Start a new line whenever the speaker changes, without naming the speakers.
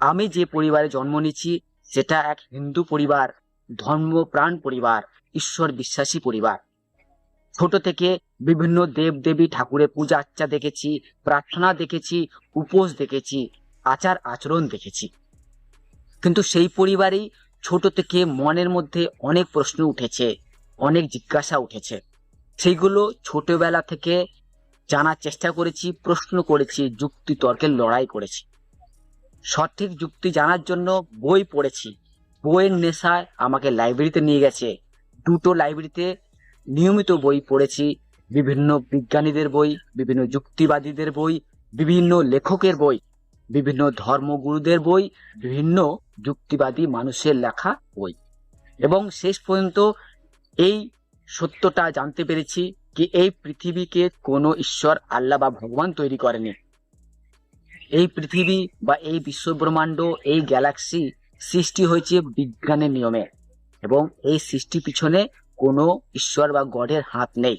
আমি যে পরিবারে জন্ম নিয়েছি, সেটা এক হিন্দু পরিবার ধর্মপ্রাণ পরিবার, ঈশ্বর বিশ্বাসী পরিবার। ছোট থেকে বিভিন্ন দেব দেবী ঠাকুরের পূজা আর্চা দেখেছি, প্রার্থনা দেখেছি, উপোস দেখেছি, আচার আচরণ দেখেছি। কিন্তু সেই পরিবারেই ছোট থেকে মনের মধ্যে অনেক প্রশ্ন উঠেছে, অনেক জিজ্ঞাসা উঠেছে। সেইগুলো ছোটবেলা থেকে জানার চেষ্টা করেছি, প্রশ্ন করেছি, যুক্তি তর্কের লড়াই করেছি। সঠিক যুক্তি জানার জন্য বই পড়েছি। বইয়ের নেশায় আমাকে লাইব্রেরিতে নিয়ে গেছে। দুটো লাইব্রেরিতে নিয়মিত বই পড়েছি। বিভিন্ন বিজ্ঞানীদের বই, বিভিন্ন যুক্তিবাদীদের বই, বিভিন্ন লেখকের বই, বিভিন্ন ধর্মগুরুদের বই, বিভিন্ন যুক্তিবাদী মানুষের লেখা বই। এবং শেষ পর্যন্ত এই সত্যটা জানতে পেরেছি কি এই পৃথিবীকে কোনো ঈশ্বর আল্লাহ বা ভগবান তৈরি করেনি। এই পৃথিবী বা এই বিশ্বব্রহ্মাণ্ড, এই গ্যালাক্সি সৃষ্টি হয়েছে বিজ্ঞানের নিয়মে এবং এই সৃষ্টি পিছনে কোনো ঈশ্বর বা গডের হাত নেই।